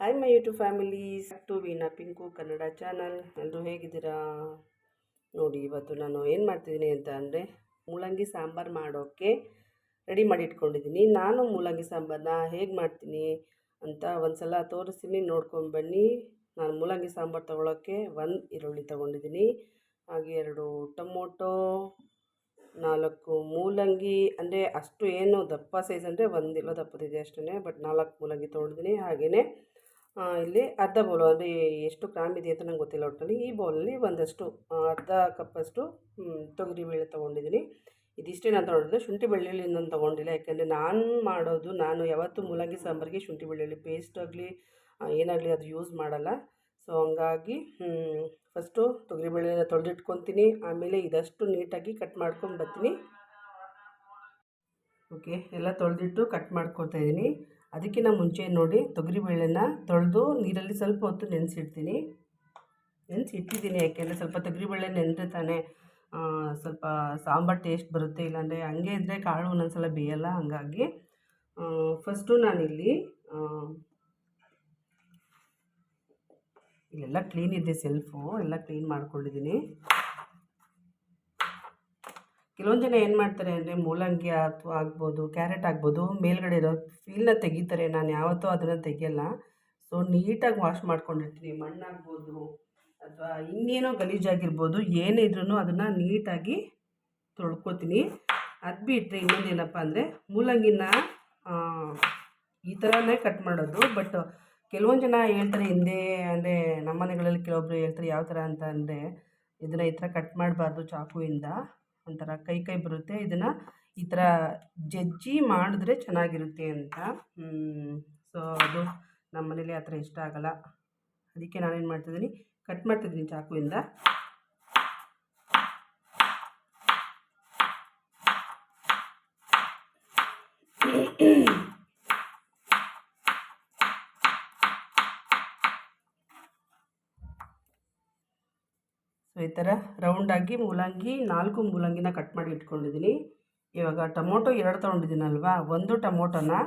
Hi my YouTube families to Veena Pinku Kannada channel ಎಲ್ಲರೂ ಹೇಗಿದ್ದೀರಾ? ನೋಡಿ, ಇವತ್ತು ನಾನು ಏನು ಮಾಡ್ತಿದ್ದೀನಿ ಅಂತ ಅಂದರೆ ಮೂಲಂಗಿ ಸಾಂಬಾರು ಮಾಡೋಕ್ಕೆ ರೆಡಿ ಮಾಡಿ ಇಟ್ಕೊಂಡಿದ್ದೀನಿ ನಾನು ಮೂಲಂಗಿ ಸಾಂಬಾರನ್ನ ಹೇಗೆ ಮಾಡ್ತೀನಿ ಅಂತ ಒಂದು ಸಲ ತೋರಿಸ್ತೀನಿ. ನೋಡ್ಕೊಂಡು ಬನ್ನಿ. ನಾನು ಮೂಲಂಗಿ ಸಾಂಬಾರು ತೊಗೊಳಕ್ಕೆ ಒಂದು ಈರುಳ್ಳಿ ತೊಗೊಂಡಿದ್ದೀನಿ. ಹಾಗೆ ಎರಡು ಟೊಮೊಟೊ, ನಾಲ್ಕು ಮೂಲಂಗಿ, ಅಂದರೆ ಅಷ್ಟು ಏನು ದಪ್ಪ ಸೈಜ್ ಅಂದರೆ ಒಂದಿಲ್ಲ, ದಪ್ಪದಿದೆ ಅಷ್ಟೇ ಬಟ್ ನಾಲ್ಕು ಮೂಲಂಗಿ ತೊಗೊಂಡಿದ್ದೀನಿ. ಹಾಗೆಯೇ ಇಲ್ಲಿ ಅರ್ಧ ಬೌಲು ಅಂದರೆ ಎಷ್ಟು ಗ್ರಾಮ್ ಇದೆ ಅಂತ ನಂಗೆ ಗೊತ್ತಿಲ್ಲ ಒಟ್ಟಲ್ಲಿ ಈ ಬೌಲಲ್ಲಿ ಒಂದಷ್ಟು ಅರ್ಧ ಕಪ್ಪಷ್ಟು ತೊಗರಿಬೇಳೆ ತೊಗೊಂಡಿದ್ದೀನಿ. ಇದಿಷ್ಟೇ ನಾನು ತೊಗೊಂಡಿದ್ದೆ ಶುಂಠಿ ಬೆಳ್ಳುಳ್ಳಿ ನಾನು ತೊಗೊಂಡಿಲ್ಲ. ಯಾಕೆಂದರೆ ನಾನು ಮಾಡೋದು, ನಾನು ಯಾವತ್ತೂ ಮೂಲಂಗಿ ಸಾಂಬಾರಿಗೆ ಶುಂಠಿ ಬೆಳ್ಳುಳ್ಳಿ ಪೇಸ್ಟ್ ಆಗಲಿ ಏನಾಗಲಿ ಅದು ಯೂಸ್ ಮಾಡಲ್ಲ. ಸೊ ಹಂಗಾಗಿ ಫಸ್ಟು ತೊಗರಿಬೇಳೆನ ತೊಳೆದಿಟ್ಕೊತೀನಿ. ಆಮೇಲೆ ಇದಷ್ಟು ನೀಟಾಗಿ ಕಟ್ ಮಾಡ್ಕೊಂಡು ಬರ್ತೀನಿ. ಓಕೆ ಎಲ್ಲ ತೊಳೆದಿಟ್ಟು ಕಟ್ ಮಾಡ್ಕೊತಾ ಇದ್ದೀನಿ. ಅದಕ್ಕಿಂತ ಮುಂಚೆ ನೋಡಿ ತೊಗರಿಬೇಳೆನ ತೊಳೆದು ನೀರಲ್ಲಿ ಸ್ವಲ್ಪ ಹೊತ್ತು ನೆನೆಸಿಡ್ತೀನಿ. ನೆನೆಸಿಟ್ಟಿದ್ದೀನಿ ಯಾಕೆಂದರೆ ಸ್ವಲ್ಪ ತೊಗರಿಬೇಳೆ ನೆನೆದ್ರೆ ತಾನೇ ಸ್ವಲ್ಪ ಸಾಂಬಾರು ಟೇಸ್ಟ್ ಬರುತ್ತೆ. ಇಲ್ಲಾಂದರೆ ಹಂಗೆ ಇದ್ದರೆ ಕಾಳು ಒಂದೊಂದ್ಸಲ ಬೇಯಲ್ಲ, ಹಂಗಾಗಿ ಫಸ್ಟು ನಾನಿಲ್ಲಿ ಇಲ್ಲೆಲ್ಲ ಕ್ಲೀನ್ ಇದೆ ಸೆಲ್ಫು ಎಲ್ಲ ಕ್ಲೀನ್ ಮಾಡ್ಕೊಂಡಿದ್ದೀನಿ. ಕೆಲವೊಂದು ಜನ ಏನು ಮಾಡ್ತಾರೆ ಅಂದರೆ ಮೂಲಂಗಿ ಅಥವಾ ಆಗ್ಬೋದು, ಕ್ಯಾರೆಟ್ ಆಗ್ಬೋದು, ಮೇಲ್ಗಡೆ ಇರೋ ಫೀಲ್ನ ತೆಗಿತಾರೆ. ನಾನು ಯಾವತ್ತೂ ಅದನ್ನು ತೆಗಿಯಲ್ಲ. ಸೊ ನೀಟಾಗಿ ವಾಶ್ ಮಾಡ್ಕೊಂಡಿರ್ತೀನಿ. ಮಣ್ಣಾಗ್ಬೋದು ಅಥವಾ ಇನ್ನೇನೋ ಗಲೀಜಾಗಿರ್ಬೋದು, ಏನೇ ಇದ್ರೂ ಅದನ್ನು ನೀಟಾಗಿ ತೊಳ್ಕೊತೀನಿ. ಅದು ಬಿಟ್ಟರೆ ಇನ್ನೊಂದು ಏನಪ್ಪ ಅಂದರೆ ಮೂಲಂಗಿನ ಈ ಥರನೇ ಕಟ್ ಮಾಡೋದು. ಬಟ್ ಕೆಲವೊಂದು ಜನ ಹೇಳ್ತಾರೆ, ಹಿಂದೆ ಅಂದರೆ ನಮ್ಮ ಮನೆಗಳಲ್ಲಿ ಕೆಲವೊಬ್ರು ಹೇಳ್ತಾರೆ, ಯಾವ ಥರ ಅಂತ ಅಂದರೆ ಇದನ್ನು ಈ ಥರ ಕಟ್ ಮಾಡಬಾರ್ದು ಚಾಕುವಿಂದ. ಒಂಥರ ಕೈ ಕೈ ಬರುತ್ತೆ. ಇದನ್ನು ಈ ಥರ ಜಜ್ಜಿ ಮಾಡಿದ್ರೆ ಚೆನ್ನಾಗಿರುತ್ತೆ ಅಂತ. ಸೊ ಅದು ನಮ್ಮ ಮನೇಲಿ ಆ ಥರ ಇಷ್ಟ ಆಗಲ್ಲ. ಅದಕ್ಕೆ ನಾನೇನು ಮಾಡ್ತಿದ್ದೀನಿ ಕಟ್ ಮಾಡ್ತಿದ್ದೀನಿ ಚಾಕುವಿಂದ ಸೊ ಈ ಥರ ರೌಂಡಾಗಿ ಮೂಲಂಗಿ ನಾಲ್ಕು ಮೂಲಂಗಿನ ಕಟ್ ಮಾಡಿ ಇಟ್ಕೊಂಡಿದ್ದೀನಿ. ಇವಾಗ ಟೊಮೊಟೊ ಎರಡು ತೊಗೊಂಡಿದ್ದೀನಲ್ವಾ? ಒಂದು ಟೊಮೊಟೊನ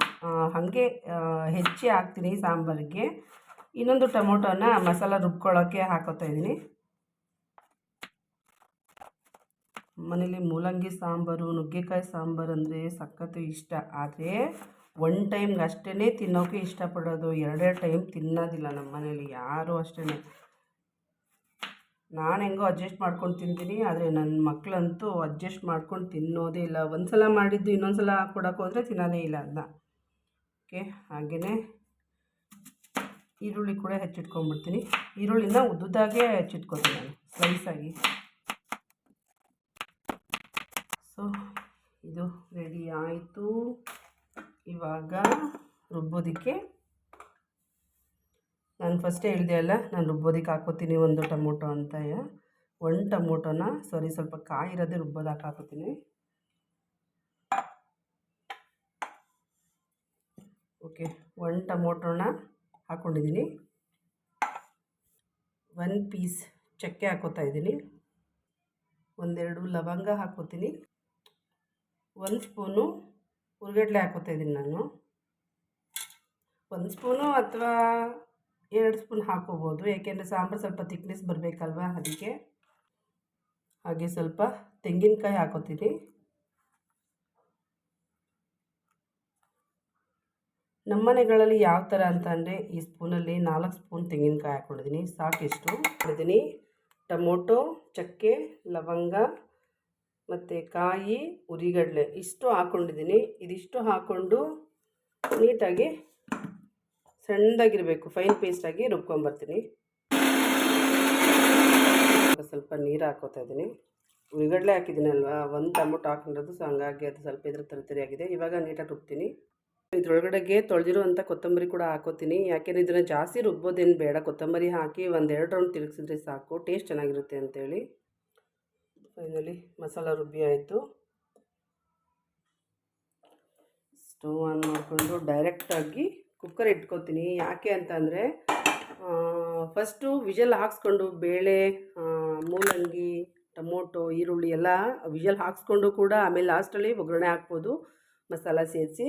ಹಾಗೆ ಹೆಚ್ಚಿ ಹಾಕ್ತೀನಿ ಸಾಂಬಾರಿಗೆ. ಇನ್ನೊಂದು ಟೊಮೊಟೊನ ಮಸಾಲ ರುಬ್ಕೊಳ್ಳೋಕ್ಕೆ ಹಾಕೋತಾ ಇದ್ದೀನಿ. ಮನೇಲಿ ಮೂಲಂಗಿ ಸಾಂಬಾರು, ನುಗ್ಗೆಕಾಯಿ ಸಾಂಬಾರು ಅಂದರೆ ಸಖತ್ತು ಇಷ್ಟ. ಆದರೆ ಒನ್ ಟೈಮ್ಗೆ ಅಷ್ಟೇ ತಿನ್ನೋಕ್ಕೆ ಇಷ್ಟಪಡೋದು, ಎರಡೆರಡು ಟೈಮ್ ತಿನ್ನೋದಿಲ್ಲ ನಮ್ಮ ಮನೇಲಿ ಯಾರೂ ಅಷ್ಟೇ ನಾನು ಹೆಂಗೋ ಅಡ್ಜಸ್ಟ್ ಮಾಡ್ಕೊಂಡು ತಿಂತೀನಿ, ಆದರೆ ನನ್ನ ಮಕ್ಕಳಂತೂ ಅಡ್ಜಸ್ಟ್ ಮಾಡ್ಕೊಂಡು ತಿನ್ನೋದೇ ಇಲ್ಲ. ಒಂದು ಸಲ ಮಾಡಿದ್ದು ಇನ್ನೊಂದು ಸಲ ಕೊಡೋಕೆ ಹೋದರೆ ತಿನ್ನೋದೇ ಇಲ್ಲ ಅದನ್ನ ಓಕೆ ಹಾಗೆಯೇ ಈರುಳ್ಳಿ ಕೂಡ ಹೆಚ್ಚಿಟ್ಕೊಂಡ್ಬಿಡ್ತೀನಿ. ಈರುಳ್ಳಿನ ಉದ್ದುದಾಗೆ ಹೆಚ್ಚಿಟ್ಕೊತೀನಿ ನಾನು ಸ್ಲೈಸಾಗಿ ಸೊ ಇದು ರೆಡಿ ಆಯಿತು. ಇವಾಗ ರುಬ್ಬೋದಕ್ಕೆ ನಾನು ಫಸ್ಟೇ ಹೇಳಿದೆ ಅಲ್ಲ, ನಾನು ರುಬ್ಬೋದಕ್ಕೆ ಹಾಕೋತೀನಿ ಒಂದು ಟೊಮೊಟೊ ಅಂತ ಒಂದು ಟೊಮೊಟೊನ, ಸಾರಿ, ಸ್ವಲ್ಪ ಕಾಯಿ ಇರೋದೇ ರುಬ್ಬೋದಕ್ಕೆ ಹಾಕೋತೀನಿ ಓಕೆ, ಒಂದು ಟೊಮೊಟೊನ ಹಾಕ್ಕೊಂಡಿದ್ದೀನಿ ಒನ್ ಪೀಸ್ ಚಕ್ಕೆ ಹಾಕೋತಾ ಇದ್ದೀನಿ. ಒಂದೆರಡು ಲವಂಗ ಹಾಕೋತೀನಿ ಒಂದು ಸ್ಪೂನು ಹುರ್ಗಡ್ಲೆ ಹಾಕೋತಾ ಇದ್ದೀನಿ ನಾನು. ಒಂದು ಸ್ಪೂನು ಅಥವಾ ಎರಡು ಸ್ಪೂನ್ ಹಾಕೋಬೋದು ಯಾಕೆಂದರೆ ಸಾಂಬಾರು ಸ್ವಲ್ಪ ತಿಕ್ನೆಸ್ ಬರಬೇಕಲ್ವ ಅದಕ್ಕೆ. ಹಾಗೆ ಸ್ವಲ್ಪ ತೆಂಗಿನಕಾಯಿ ಹಾಕೋತೀನಿ. ನಮ್ಮ ಮನೆಗಳಲ್ಲಿ ಯಾವ ಥರ ಅಂತ ಅಂದರೆ ಈ ಸ್ಪೂನಲ್ಲಿ ನಾಲ್ಕು ಸ್ಪೂನ್ ತೆಂಗಿನಕಾಯಿ ಹಾಕ್ಕೊಂಡಿದ್ದೀನಿ. ಸಾಕಿಷ್ಟು ಹಾಕಿದ್ದೀನಿ ಟೊಮೊಟೊ, ಚಕ್ಕೆ, ಲವಂಗ ಮತ್ತು ಕಾಯಿ, ಉರಿಗಡಲೆ ಇಷ್ಟು ಹಾಕ್ಕೊಂಡಿದ್ದೀನಿ. ಇದಿಷ್ಟು ಹಾಕ್ಕೊಂಡು ನೀಟಾಗಿ ಸಣ್ಣದಾಗಿರಬೇಕು ಫೈನ್ ಪೇಸ್ಟಾಗಿ ರುಬ್ಕೊಂಬರ್ತೀನಿ. ಸ್ವಲ್ಪ ನೀರು ಹಾಕೋತಾ ಇದ್ದೀನಿ. ಉಳ್ಳಗಡ್ಲೆ ಹಾಕಿದ್ದೀನಲ್ವಾ? ಒಂದು ಟಮೊಟೊ ಹಾಕೊಂಡಿರೋದು ಸೊ ಹಂಗಾಗಿ ಅದು ಸ್ವಲ್ಪ ಇದ್ರ ತರಿ ಆಗಿದೆ. ಇವಾಗ ನೀಟಾಗಿ ರುಬ್ತೀನಿ. ಇದ್ರೊಳಗಡೆಗೆ ತೊಳೆದಿರುವಂಥ ಕೊತ್ತಂಬರಿ ಕೂಡ ಹಾಕೋತೀನಿ. ಯಾಕೆಂದರೆ ಇದನ್ನು ಜಾಸ್ತಿ ರುಬ್ಬೋದೇನು ಬೇಡ. ಕೊತ್ತಂಬರಿ ಹಾಕಿ ಒಂದೆರಡು ರೌಂಡ್ ತಿರುಗಿಸಿದ್ರೆ ಸಾಕು. ಟೇಸ್ಟ್ ಚೆನ್ನಾಗಿರುತ್ತೆ ಅಂತೇಳಿ. ಫೈನಲಿ ಮಸಾಲ ರುಬ್ಬಿ ಆಯಿತು. ಸ್ಟವ್ ಆನ್ ಮಾಡಿಕೊಂಡು ಡೈರೆಕ್ಟಾಗಿ ಕುಕ್ಕರ್ ಇಟ್ಕೊತೀನಿ. ಯಾಕೆ ಅಂತಂದರೆ ಫಸ್ಟು ವಿಜಲ್ ಹಾಕ್ಸ್ಕೊಂಡು ಬೇಳೆ ಮೂಲಂಗಿ, ಟೊಮೊಟೊ, ಈರುಳ್ಳಿ ಎಲ್ಲ ವಿಜಲ್ ಹಾಕ್ಸ್ಕೊಂಡು ಕೂಡ ಆಮೇಲೆ ಲಾಸ್ಟಲ್ಲಿ ಒಗ್ಗರಣೆ ಹಾಕ್ಬೋದು, ಮಸಾಲ ಸೇರಿಸಿ.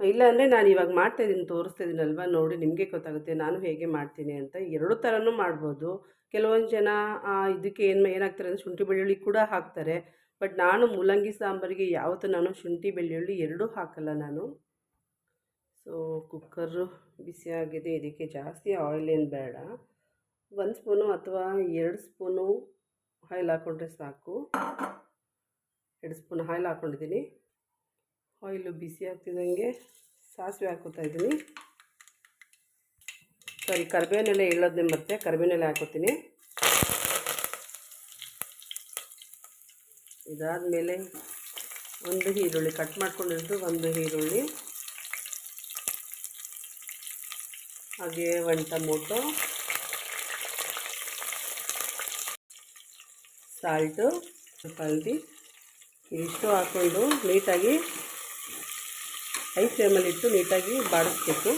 ಇಲ್ಲಾಂದರೆ ನಾನು ಇವಾಗ ಮಾಡ್ತಾ ಇದ್ದೀನಿ ತೋರಿಸ್ತಾ ಇದ್ದೀನಲ್ವ ನೋಡಿ ನಿಮಗೆ ಗೊತ್ತಾಗುತ್ತೆ, ನಾನು ಹೇಗೆ ಮಾಡ್ತೀನಿ ಅಂತ. ಎರಡು ಥರನೂ ಮಾಡ್ಬೋದು. ಕೆಲವೊಂದು ಜನ ಇದಕ್ಕೆ ಏನು, ಏನಾಗ್ತಾರೆ ಅಂದರೆ ಶುಂಠಿ ಬೆಳ್ಳುಳ್ಳಿ ಕೂಡ ಹಾಕ್ತಾರೆ. ಬಟ್ ನಾನು ಮೂಲಂಗಿ ಸಾಂಬಾರಿಗೆ ಯಾವತ್ತೂ ನಾನು ಶುಂಠಿ ಬೆಳ್ಳುಳ್ಳಿ ಎರಡೂ ಹಾಕಲ್ಲ ನಾನು. ಸೊ ಕುಕ್ಕರು ಬಿಸಿಯಾಗಿದೆ ಇದಕ್ಕೆ ಜಾಸ್ತಿ ಆಯಿಲ್ ಏನು ಬೇಡ. ಒಂದು ಸ್ಪೂನು ಅಥವಾ ಎರಡು ಸ್ಪೂನು ಆಯಿಲ್ ಹಾಕ್ಕೊಂಡ್ರೆ ಸಾಕು. ಎರಡು ಸ್ಪೂನ್ ಆಯಿಲ್ ಹಾಕ್ಕೊಂಡಿದ್ದೀನಿ ಆಯಿಲು ಬಿಸಿ ಆಗ್ತಿದ್ದಂಗೆ ಸಾಸಿವೆ ಹಾಕೋತಾ ಇದ್ದೀನಿ. ಸರಿ ಕರಿಬೇವಿನೆಲೆ ಇಳೋದೇ ಮತ್ತೆ. ಕರಿಬೇವಿನೆಲೆ ಹಾಕೋತೀನಿ. ಇದಾದಮೇಲೆ ಒಂದು ಈರುಳ್ಳಿ ಕಟ್ ಮಾಡ್ಕೊಂಡಿರೋದು ಒಂದು ಈರುಳ್ಳಿ. ಹಾಗೆ ಒಂದು ಟೊಮೊಟೊ ಸಾಲ್ಟು ಸ್ವಲ್ಪ ಹಲ್ದಿ. ಇದಿಷ್ಟು ಹಾಕ್ಕೊಂಡು ನೀಟಾಗಿ ಹೈ ಫ್ಲೇಮಲ್ಲಿ ಇಟ್ಟು ನೀಟಾಗಿ ಬಾಡಿಸ್ಬೇಕು.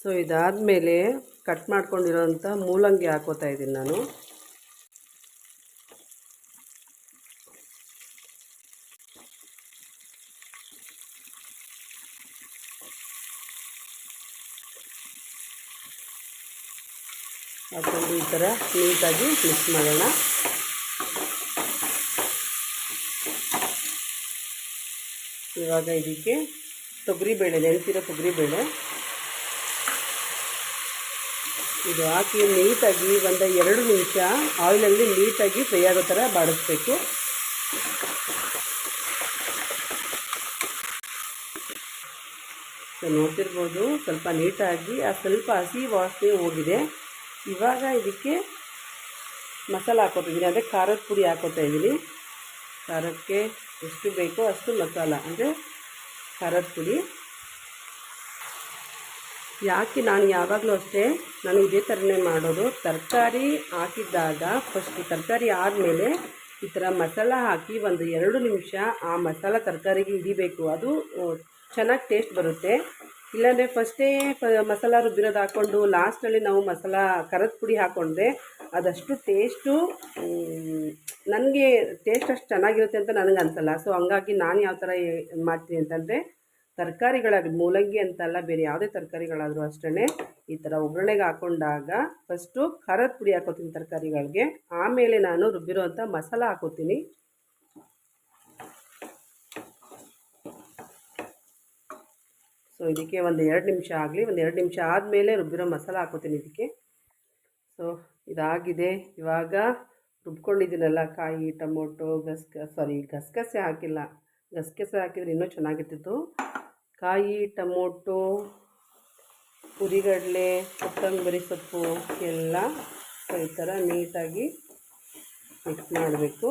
ಸೊ ಇದಾದಮೇಲೆ ಕಟ್ ಮಾಡ್ಕೊಂಡಿರೋಂಥ ಮೂಲಂಗಿ ಹಾಕೋತಾ ಇದ್ದೀನಿ ನಾನು ಹಾಕೊಂಡು ಈ ಥರ ನೀಟಾಗಿ ಮಿಕ್ಸ್ ಮಾಡೋಣ. ಇವಾಗ ಇದಕ್ಕೆ ತೊಗರಿಬೇಳೆ ನೆನೆಸಿರೋ ತೊಗರಿಬೇಳೆ ಇದು ಹಾಕಿ ನೀಟಾಗಿ ಒಂದು ಎರಡು ನಿಮಿಷ ಆಯಿಲಲ್ಲಿ ನೀಟಾಗಿ ಫ್ರೈ ಆಗೋ ಥರ ಬಾಡಿಸ್ಬೇಕು ನೋಡ್ತಿರ್ಬೋದು, ಸ್ವಲ್ಪ ನೀಟಾಗಿ, ಆ ಸ್ವಲ್ಪ ಹಸಿ ವಾಸನೆ ಹೋಗಿದೆ. ಇವಾಗ ಇದಕ್ಕೆ ಮಸಾಲ ಹಾಕೋತಿದ್ದೀನಿ. ಅದೇ ಖಾರದ ಪುಡಿ ಹಾಕೋತಾ ಇದ್ದೀನಿ. ಖಾರಕ್ಕೆ ಎಷ್ಟು ಬೇಕೋ ಅಷ್ಟು ಮಸಾಲ, ಅಂದರೆ ಖಾರದ ಪುಡಿ. ಯಾಕೆ ನಾನು ಯಾವಾಗಲೂ ಅಷ್ಟೇ, ನಾನು ಇದೇ ಥರನೇ ಮಾಡೋದು. ತರಕಾರಿ ಹಾಕಿದ್ದಾಗ ಫಸ್ಟ್ ತರಕಾರಿ ಆದಮೇಲೆ ಈ ಥರ ಮಸಾಲ ಹಾಕಿ ಒಂದು ಎರಡು ನಿಮಿಷ ಆ ಮಸಾಲ ತರಕಾರಿಗೆ ಹಿಡಿಬೇಕು. ಅದು ಚೆನ್ನಾಗಿ ಟೇಸ್ಟ್ ಬರುತ್ತೆ. ಇಲ್ಲಾಂದರೆ ಫಸ್ಟೇ ಮಸಾಲ ರುಬ್ಬಿರೋದು ಹಾಕ್ಕೊಂಡು ಲಾಸ್ಟಲ್ಲಿ ನಾವು ಮಸಾಲ, ಖಾರದ ಪುಡಿ ಹಾಕ್ಕೊಂಡ್ರೆ ಅದಷ್ಟು ಟೇಸ್ಟು ನನಗೆ ಟೇಸ್ಟ್ ಅಷ್ಟು ಚೆನ್ನಾಗಿರುತ್ತೆ ಅಂತ ನನಗೆ ಅನಿಸಲ್ಲ. ಸೊ ಹಂಗಾಗಿ ನಾನು ಯಾವ ಥರ ಮಾಡ್ತೀನಿ ಅಂತಂದರೆ ತರಕಾರಿಗಳಾಗಲಿ ಮೂಲಂಗಿ ಅಂತಲ್ಲ, ಬೇರೆ ಯಾವುದೇ ತರಕಾರಿಗಳಾದರೂ ಅಷ್ಟೇ ಈ ಥರ ಒಗ್ಗರಣೆಗೆ ಹಾಕ್ಕೊಂಡಾಗ ಫಸ್ಟು ಖಾರದ ಪುಡಿ ಹಾಕೋತೀನಿ ತರಕಾರಿಗಳಿಗೆ. ಆಮೇಲೆ ನಾನು ರುಬ್ಬಿರೋವಂಥ ಮಸಾಲ ಹಾಕೋತೀನಿ. ಸೊ ಇದಕ್ಕೆ ಒಂದು ಎರಡು ನಿಮಿಷ ಆಗಲಿ, ಒಂದು ಎರಡು ನಿಮಿಷ ಆದಮೇಲೆ ರುಬ್ಬಿರೋ ಮಸಾಲ ಹಾಕೋತೀನಿ ಇದಕ್ಕೆ. ಸೊ ಇದಾಗಿದೆ. ಇವಾಗ ರುಬ್ಕೊಂಡಿದ್ದೀನಲ್ಲ, ಕಾಯಿ, ಟೊಮೊಟೊ, ಗಸ್ಕ, ಸಾರಿ ಗಸಗಸೆ ಹಾಕಿಲ್ಲ. ಗಸಗಸೆ ಹಾಕಿದರೆ ಇನ್ನೂ ಚೆನ್ನಾಗಿರ್ತಿತ್ತು. ಕಾಯಿ, ಟೊಮೊಟೊ, ಹುರಿಗಡಲೆ, ಕೊತ್ತಂಬರಿ ಸೊಪ್ಪು ಎಲ್ಲ ಈ ಥರ ನೀಟಾಗಿ ಮಿಕ್ಸ್ ಮಾಡಬೇಕು.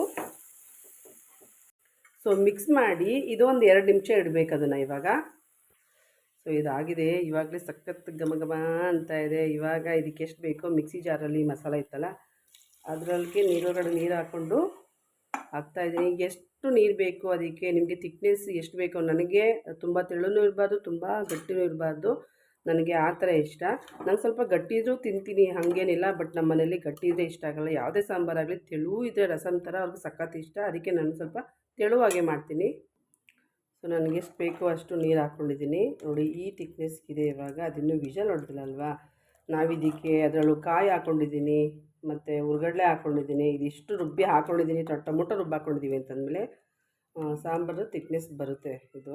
ಸೊ ಮಿಕ್ಸ್ ಮಾಡಿ ಇದೊಂದು ಎರಡು ನಿಮಿಷ ಇಡಬೇಕು ಅದನ್ನು ಇವಾಗ. ಸೊ ಇದಾಗಿದೆ. ಇವಾಗಲೇ ಸಖತ್ ಘಮ ಘಮ ಅಂತ ಇದೆ. ಇವಾಗ ಇದಕ್ಕೆ ಎಷ್ಟು ಬೇಕೋ ಮಿಕ್ಸಿ ಜಾರಲ್ಲಿ ಮಸಾಲ ಇತ್ತಲ್ಲ, ಅದರೊಳಗೆ ನೀರೊಳಗಡೆ ನೀರು ಹಾಕ್ಕೊಂಡು ಹಾಕ್ತಾಯಿದ್ದೀನಿ ಈಗ ಎಷ್ಟು ನೀರು ಬೇಕು ಅದಕ್ಕೆ, ನಿಮಗೆ ತಿಕ್ನೆಸ್ ಎಷ್ಟು ಬೇಕೋ ನನಗೆ ತುಂಬ ತೆಳುನೂ ಇರಬಾರ್ದು, ತುಂಬ ಗಟ್ಟಿನೂ ಇರಬಾರ್ದು. ನನಗೆ ಆ ಥರ ಇಷ್ಟ. ನಾನು ಸ್ವಲ್ಪ ಗಟ್ಟಿ ಇದ್ರೂ ತಿಂತೀನಿ, ಹಾಗೇನಿಲ್ಲ, ಬಟ್ ನಮ್ಮ ಮನೇಲಿ ಗಟ್ಟಿ ಇದ್ದರೆ ಇಷ್ಟ ಆಗಲ್ಲ. ಯಾವುದೇ ಸಾಂಬಾರಾಗಲಿ, ತೆಳು ಇದ್ದರೆ ರಸಂ ಥರ ಅವ್ರಿಗೆ ಸಖತ್ ಇಷ್ಟ. ಅದಕ್ಕೆ ನಾನು ಸ್ವಲ್ಪ ತೆಳುವಾಗೆ ಮಾಡ್ತೀನಿ. ಸೊ ನನಗೆ ಎಷ್ಟು ಅಷ್ಟು ನೀರು ಹಾಕ್ಕೊಂಡಿದ್ದೀನಿ. ನೋಡಿ, ಈ ತಿಕ್ನೆಸ್ಗಿದೆ ಇವಾಗ. ಅದಿನ್ನೂ ವಿಷಲ್ ಹೊಡೆದಿಲ್ಲಲ್ವಾ ನಾವಿದಕ್ಕೆ ಅದರಲ್ಲೂ ಕಾಯಿ ಹಾಕ್ಕೊಂಡಿದ್ದೀನಿ, ಮತ್ತು ಉರ್ಗಡ್ಲೆ ಹಾಕ್ಕೊಂಡಿದ್ದೀನಿ. ಇದಿಷ್ಟು ರುಬ್ಬಿ ಹಾಕ್ಕೊಂಡಿದ್ದೀನಿ. ಟೊಟ್ಟ ಮುಟ್ಟ ರುಬ್ಬಿ ಹಾಕ್ಕೊಂಡಿದ್ದೀವಿ ಅಂತಂದಮೇಲೆ ಸಾಂಬಾರು ತಿಕ್ನೆಸ್ ಬರುತ್ತೆ ಇದು.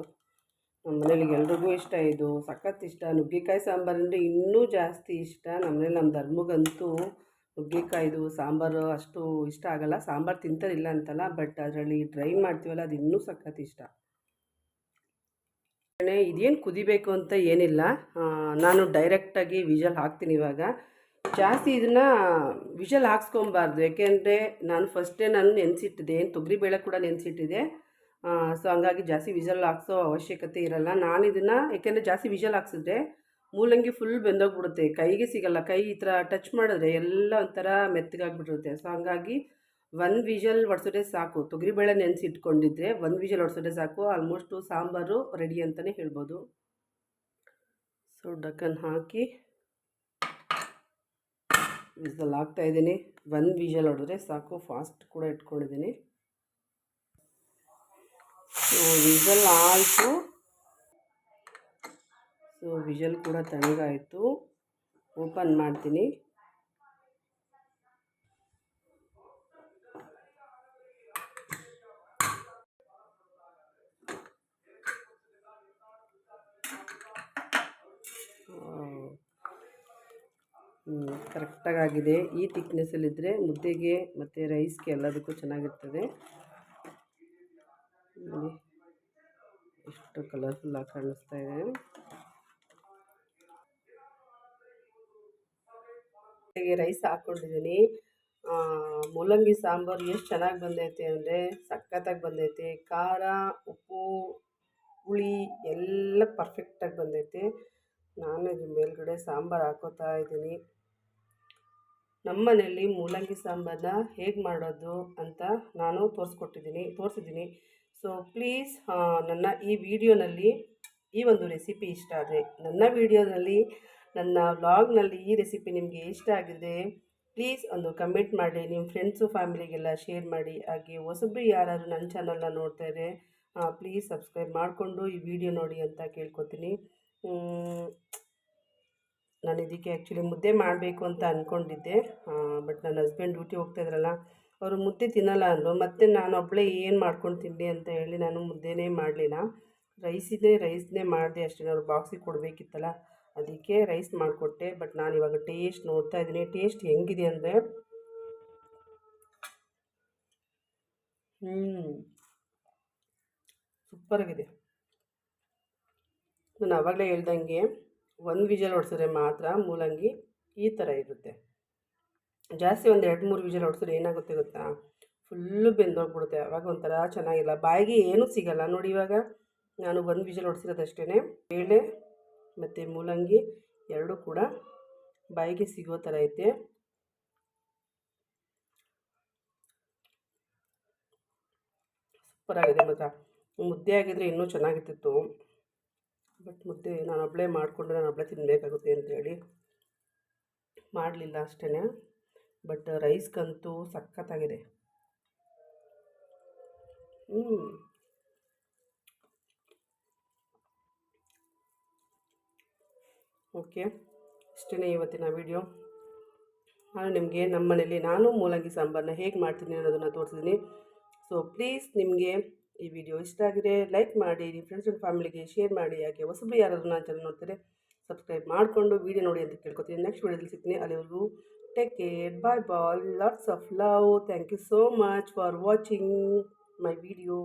ನಮ್ಮ ಮನೇಲಿ ಎಲ್ರಿಗೂ ಇಷ್ಟ ಇದು. ಸಖತ್ ಇಷ್ಟ. ನುಗ್ಗೆಕಾಯಿ ಸಾಂಬಾರು ಅಂದರೆ ಇನ್ನೂ ಜಾಸ್ತಿ ಇಷ್ಟ. ನಮ್ಮನೇಲಿ ನಮ್ಮ ಧರ್ಮಗಂತೂ ನುಗ್ಗೆಕಾಯ್ದು, ಸಾಂಬಾರು ಅಷ್ಟು ಇಷ್ಟ ಆಗಲ್ಲ. ಸಾಂಬಾರು ತಿಂತಾರಿಲ್ಲ ಅಂತಲ್ಲ, ಬಟ್ ಅದರಲ್ಲಿ ಡ್ರೈ ಮಾಡ್ತೀವಲ್ಲ, ಅದು ಇನ್ನೂ ಸಖತ್ ಇಷ್ಟ. ಇದೇನು ಕುದಿಬೇಕು ಅಂತ ಏನಿಲ್ಲ. ನಾನು ಡೈರೆಕ್ಟಾಗಿ ವಿಷಲ್ ಹಾಕ್ತೀನಿ ಇವಾಗ. ಜಾಸ್ತಿ ಇದನ್ನು ವಿಷಲ್ ಹಾಕ್ಸ್ಕೊಬಾರ್ದು. ಯಾಕೆಂದರೆ ನಾನು ಫಸ್ಟೇ ನಾನು ನೆನೆಸಿಟ್ಟಿದೆ ಏನು ತೊಗರಿಬೇಳೆ ಕೂಡ ನೆನೆಸಿಟ್ಟಿದೆ ಸೊ ಹಂಗಾಗಿ ಜಾಸ್ತಿ ವಿಷಲ್ ಹಾಕ್ಸೋ ಅವಶ್ಯಕತೆ ಇರಲ್ಲ. ನಾನು ಇದನ್ನು, ಯಾಕೆಂದರೆ ಜಾಸ್ತಿ ವಿಷಲ್ ಹಾಕ್ಸಿದ್ರೆ ಮೂಲಂಗಿ ಫುಲ್ ಬೆಂದೋಗ್ಬಿಡುತ್ತೆ. ಕೈಗೆ ಸಿಗಲ್ಲ. ಕೈ ಈ ಥರ ಟಚ್ ಮಾಡಿದ್ರೆ ಎಲ್ಲ ಒಂಥರ ಮೆತ್ತಗಾಗ್ಬಿಟ್ಟಿರುತ್ತೆ. ಸೊ ಹಂಗಾಗಿ ಒಂದು ವಿಷಲ್ ಹೊಡ್ಸೋದೇ ಸಾಕು. ತೊಗರಿಬೇಳೆ ನೆನೆಸಿ ಇಟ್ಕೊಂಡಿದ್ರೆ ಒಂದು ವಿಷಲ್ ಹೊಡ್ಸೋದೇ ಸಾಕು. ಆಲ್ಮೋಸ್ಟು ಸಾಂಬಾರು ರೆಡಿ ಅಂತಲೇ ಹೇಳ್ಬೋದು. ಸೊ ಡಕ್ಕನ್ ಹಾಕಿ ವಿಸಲ್ ಹಾಕ್ತಾ ಇದ್ದೀನಿ. ಒಂದು ವಿಷಲ್ ಹೊಡೆದ್ರೆ ಸಾಕು. ಫಾಸ್ಟ್ ಕೂಡ ಇಟ್ಕೊಂಡಿದ್ದೀನಿ. ಸೊ ವಿಸಲ್ ಆಯಿತು. ಸೊ ವಿಷಲ್ ಕೂಡ ತಣ್ಣಗಾಯಿತು. ಓಪನ್ ಮಾಡ್ತೀನಿ. ಕರೆಕ್ಟಾಗಿ ಆಗಿದೆ ಈ ತಿಕ್ನೆಸ್ಸಲ್ಲಿದ್ದರೆ ಮುದ್ದೆಗೆ ಮತ್ತು ರೈಸ್ಗೆ ಎಲ್ಲದಕ್ಕೂ ಚೆನ್ನಾಗಿರ್ತದೆ. ನೋಡಿ, ಎಷ್ಟು ಕಲರ್ಫುಲ್ಲಾಗಿ ಕಾಣಿಸ್ತಾ ಇದೆ. ರೈಸ್ ಹಾಕ್ಕೊಂಡಿದ್ದೀನಿ. ಮೂಲಂಗಿ ಸಾಂಬಾರು ಎಷ್ಟು ಚೆನ್ನಾಗಿ ಬಂದೈತೆ ಅಂದರೆ ಸಖತ್ತಾಗಿ ಬಂದೈತೆ. ಖಾರ, ಉಪ್ಪು, ಹುಳಿ ಎಲ್ಲ ಪರ್ಫೆಕ್ಟಾಗಿ ಬಂದೈತೆ. ನಾನು ಇದ್ರ ಮೇಲ್ಗಡೆ ಸಾಂಬಾರು ಹಾಕೋತಾ ಇದ್ದೀನಿ. ನಮ್ಮ ಮನೆಯಲ್ಲಿ ಮೂಲಂಗಿ ಸಾಂಬಾರನ್ನ ಹೇಗೆ ಮಾಡೋದು ಅಂತ ನಾನು ತೋರಿಸ್ಕೊಟ್ಟಿದ್ದೀನಿ, ತೋರಿಸಿದ್ದೀನಿ. ಸೊ ಪ್ಲೀಸ್ ನನ್ನ ಈ ವಿಡಿಯೋನಲ್ಲಿ ಈ ಒಂದು ರೆಸಿಪಿ ಇಷ್ಟ ಆದರೆ, ನನ್ನ ವಿಡಿಯೋನಲ್ಲಿ ನನ್ನ ವ್ಲಾಗ್ನಲ್ಲಿ ಈ ರೆಸಿಪಿ ನಿಮಗೆ ಇಷ್ಟ ಆಗಿದೆ ಪ್ಲೀಸ್ ಒಂದು ಕಮೆಂಟ್ ಮಾಡಿ ನಿಮ್ಮ ಫ್ರೆಂಡ್ಸು ಫ್ಯಾಮಿಲಿಗೆಲ್ಲ ಶೇರ್ ಮಾಡಿ, ಹಾಗೆ ಹೊಸಬ್ರು ಯಾರಾದರೂ ನನ್ನ ಚಾನಲ್ನ ನೋಡ್ತಾರೆ ಪ್ಲೀಸ್ ಸಬ್ಸ್ಕ್ರೈಬ್ ಮಾಡಿಕೊಂಡು ಈ ವಿಡಿಯೋ ನೋಡಿ ಅಂತ ಕೇಳ್ಕೊತೀನಿ. ನಾನು ಇದಕ್ಕೆ ಆ್ಯಕ್ಚುಲಿ ಮುದ್ದೆ ಮಾಡಬೇಕು ಅಂತ ಅಂದ್ಕೊಂಡಿದ್ದೆ ಬಟ್ ನನ್ನ ಹಸ್ಬೆಂಡ್ ಡ್ಯೂಟಿ ಹೋಗ್ತಾಯಿದ್ರಲ್ಲ ಅವರು ಮುದ್ದೆ ತಿನ್ನಲ್ಲ ಅಂದರು. ಮತ್ತು ನಾನು ಒಬ್ಬಳೇ ಏನು ಮಾಡ್ಕೊಂಡು ತಿನ್ನಲಿ ಅಂತ ಹೇಳಿ ನಾನು ಮುದ್ದೆನೇ ಮಾಡಲಿಲ್ಲ. ರೈಸಿದ್ದೇ ರೈಸ್ನೇ ಮಾಡಿದೆ ಅಷ್ಟೇ. ಅವ್ರು ಬಾಕ್ಸಿಗೆ ಕೊಡಬೇಕಿತ್ತಲ್ಲ, ಅದಕ್ಕೆ ರೈಸ್ ಮಾಡಿಕೊಟ್ಟೆ. ಬಟ್ ನಾನು ಇವಾಗ ಟೇಸ್ಟ್ ನೋಡ್ತಾ ಇದ್ದೀನಿ. ಟೇಸ್ಟ್ ಹೆಂಗಿದೆ ಅಂದರೆ ಹ್ಞೂ ಸೂಪರಾಗಿದೆ ನಾನು ಆವಾಗಲೇ ಹೇಳ್ದಂಗೆ ಒಂದು ವಿಜಲ್ ಹೊಡ್ಸಿದ್ರೆ ಮಾತ್ರ ಮೂಲಂಗಿ ಈ ಥರ ಇರುತ್ತೆ. ಜಾಸ್ತಿ ಒಂದು ಎರಡು ಮೂರು ವಿಜಲ್ ಹೊಡ್ಸಿದ್ರೆ ಏನಾಗುತ್ತೆ ಗೊತ್ತಾ? ಫುಲ್ಲು ಬೆಂದೋಗ್ಬಿಡುತ್ತೆ. ಅವಾಗ ಒಂಥರ ಚೆನ್ನಾಗಿಲ್ಲ. ಬಾಯಿಗೆ ಏನೂ ಸಿಗಲ್ಲ. ನೋಡಿ ಇವಾಗ ನಾನು ಒಂದು ವಿಜಲ್ ಹೊಡ್ಸಿರೋದಷ್ಟೇ ಬೇಳೆ ಮತ್ತು ಮೂಲಂಗಿ ಎರಡೂ ಕೂಡ ಬಾಯಿಗೆ ಸಿಗೋ ಥರ ಐತೆ. ಸೂಪರಾಗಿದೆ ಮಾತ್ರ. ಮುದ್ದೆ ಆಗಿದ್ರೆ ಇನ್ನೂ ಚೆನ್ನಾಗಿರ್ತಿತ್ತು. ಬಟ್ ಮುದ್ದೆ ನಾನು ಒಬ್ಬಳೇ ಮಾಡಿಕೊಂಡ್ರೆ ನಾನು ಒಬ್ಬಳೇ ತಿನ್ನಬೇಕಾಗುತ್ತೆ ಅಂತೇಳಿ ಮಾಡಲಿಲ್ಲ ಅಷ್ಟೇ ಬಟ್ ರೈಸ್ಗಂತೂ ಸಖತ್ತಾಗಿದೆ. ಹ್ಞೂ ಓಕೆ. ಇಷ್ಟೇ ಇವತ್ತಿನ ವಿಡಿಯೋ. ನಾನು ನಿಮಗೆ ನಮ್ಮ ಮನೇಲಿ ನಾನು ಮೂಲಂಗಿ ಸಾಂಬಾರನ್ನ ಹೇಗೆ ಮಾಡ್ತೀನಿ ಅನ್ನೋದನ್ನು ತೋರಿಸಿದ್ದೀನಿ. ಸೊ ಪ್ಲೀಸ್ ನಿಮಗೆ ಈ ವಿಡಿಯೋ ಇಷ್ಟ ಆಗಿದೆ ಲೈಕ್ ಮಾಡಿ ನಿಮ್ಮ ಫ್ರೆಂಡ್ಸ್ ಆ್ಯಂಡ್ ಫ್ಯಾಮಿಲಿಗೆ ಶೇರ್ ಮಾಡಿ ಯಾಕೆ ಹೊಸಬ್ರು ಯಾರಾದರೂ ನಾನು ಚಾನಲ್ ನೋಡ್ತಾರೆ ಸಬ್ಸ್ಕ್ರೈಬ್ ಮಾಡಿಕೊಂಡು ವಿಡಿಯೋ ನೋಡಿ ಅಂತ ಕೇಳ್ಕೊತೀನಿ. ನೆಕ್ಸ್ಟ್ ವಿಡಿಯೋದಲ್ಲಿ ಸಿಗ್ತೀನಿ. ಅಲ್ಲಿವರೆಗೂ take care bye bye lots of love thank you so much for watching my video